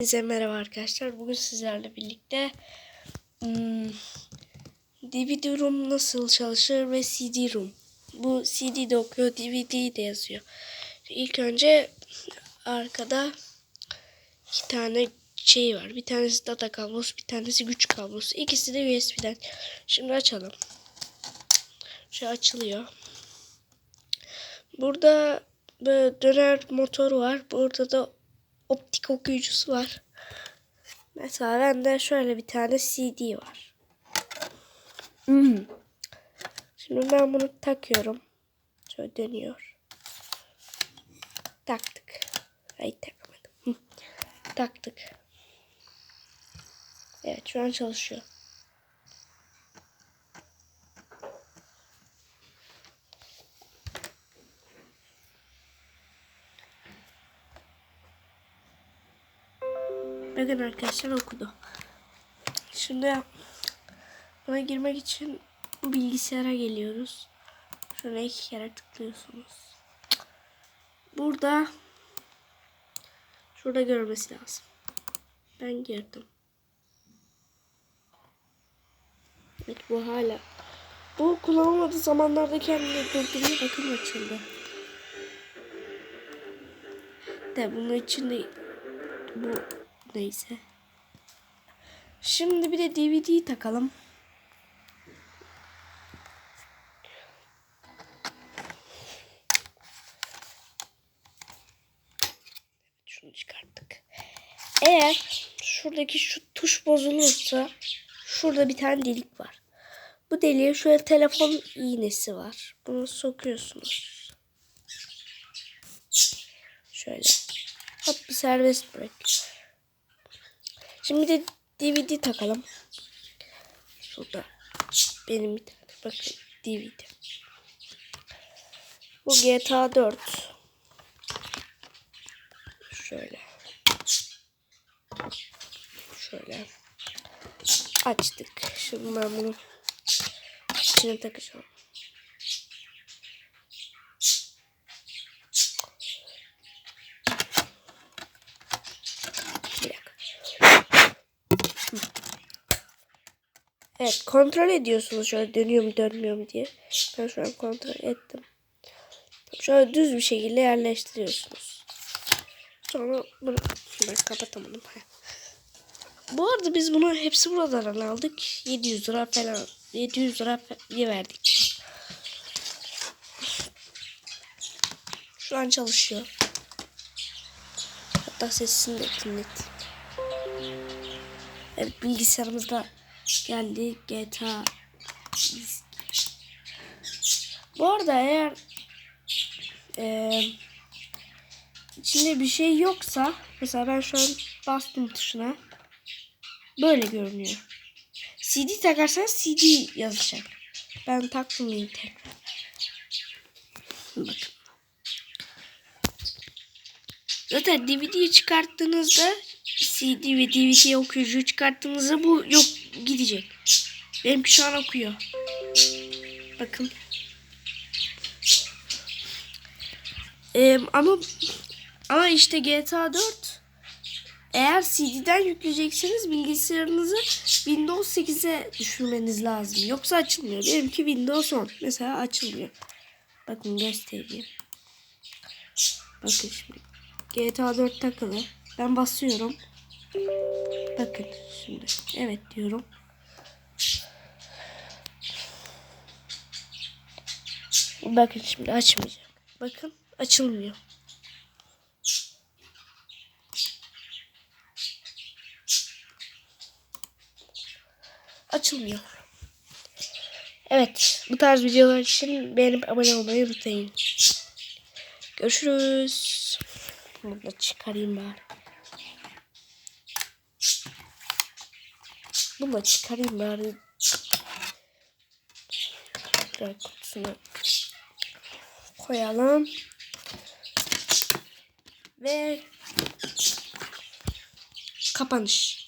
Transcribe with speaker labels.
Speaker 1: Size merhaba arkadaşlar. Bugün sizlerle birlikte hmm, DVD room nasıl çalışır ve CD room. Bu CD de okuyor, DVD de yazıyor. İlk önce arkada iki tane şey var. Bir tanesi data kablosu, bir tanesi güç kablosu. İkisi de USB'den. Şimdi açalım. Şu açılıyor. Burada böyle döner motor var. Burada da optik okuyucusu var. Mesela bende şöyle bir tane CD var. Hmm. Şimdi ben bunu takıyorum. Şöyle dönüyor. Taktık. Ay takmadım. Taktık. Evet şu an çalışıyor. Bakın arkadaşlar okudu. Şimdi buna girmek için bilgisayara geliyoruz. Şöyle iki kere tıklıyorsunuz. Burada şurada görmesi lazım. Ben girdim. Evet bu hala. Bu kullanılmadığı zamanlarda kendini durduruyor. Bakın açıldı. De bunun için de bu Neyse. Şimdi bir de DVD'yi takalım. Şunu çıkarttık. Eğer şuradaki şu tuş bozulursa şurada bir tane delik var. Bu deliğe şöyle telefon iğnesi var. Bunu sokuyorsunuz. Şöyle. Hop bir serbest bırak. Şimdi de DVD takalım. Şurada benim bir tane bakın DVD. Bu GTA 4. Şöyle. Şöyle. Açtık. Şimdi ben bunu içine takacağım. Bir dakika. Evet kontrol ediyorsunuz şöyle dönüyor mu dönmüyor mu diye. Ben şu an kontrol ettim. Şöyle düz bir şekilde yerleştiriyorsunuz. Sonra bunu ben kapatamadım. Bu arada biz bunu hepsi buradan aldık. 700 lira falan 700 lira diye verdik. Şu an çalışıyor. Hatta sesini de dinleteyim. Evet bilgisayarımızda geldi GTA. Bu arada eğer e, içinde bir şey yoksa mesela ben şu an bastım tuşuna böyle görünüyor. CD takarsanız CD yazacak. Ben taktım yine tekrar. Bakın. Zaten DVD'yi çıkarttığınızda CD ve DVD okuyucuyu çıkarttığınızda bu yok gidecek. Benimki şu an okuyor. Bakın. Ee, ama ama işte GTA 4 eğer CD'den yükleyecekseniz bilgisayarınızı Windows 8'e düşürmeniz lazım. Yoksa açılmıyor. Benimki Windows 10. Mesela açılmıyor. Bakın göstereyim. Bakın şimdi. GTA 4 takılı. Ben basıyorum. Bakın şimdi. Evet diyorum. Bakın şimdi açmayacağım. Bakın açılmıyor. Açılmıyor. Evet. Bu tarz videolar için beğenip abone olmayı unutmayın. Görüşürüz. Bunu da çıkarayım bari. Bunu da çıkarayım bari. Şuraya kutusunu koyalım. Ve kapanış.